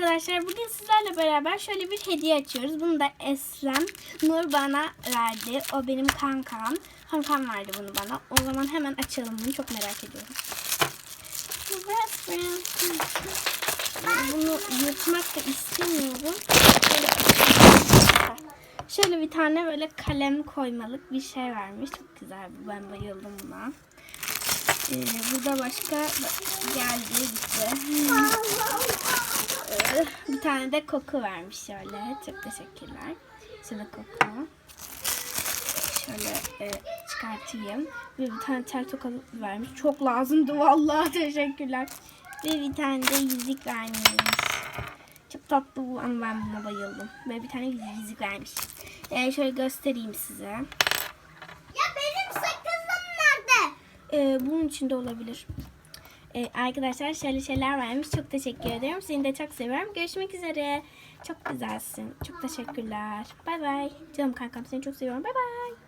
arkadaşlar. Bugün sizlerle beraber şöyle bir hediye açıyoruz. Bunu da Eslem Nur bana verdi. O benim kankam. Kankam verdi bunu bana. O zaman hemen açalım bunu. Çok merak ediyorum. Bunu yırtmak da istemiyorum. Şöyle, bir tane böyle kalem koymalık bir şey vermiş. Çok güzel bu. Ben bayıldım buna. Ee, burada başka geldi gitti. Bir tane de koku vermiş şöyle. Çok teşekkürler. Şöyle koku. Şöyle e, çıkartayım. Ve bir tane tel toka vermiş. Çok lazımdı vallahi teşekkürler. Ve bir tane de yüzük vermiş. Çok tatlı bu ama ben buna bayıldım. Ve bir tane yüzük vermiş. Ee, şöyle göstereyim size. Ya benim sakızım nerede? Ee, bunun içinde olabilir. Ee, arkadaşlar şöyle şeyler vermiş. Çok teşekkür ederim. Seni de çok seviyorum. Görüşmek üzere. Çok güzelsin. Çok teşekkürler. Bay bay. Canım kankam seni çok seviyorum. Bay bay.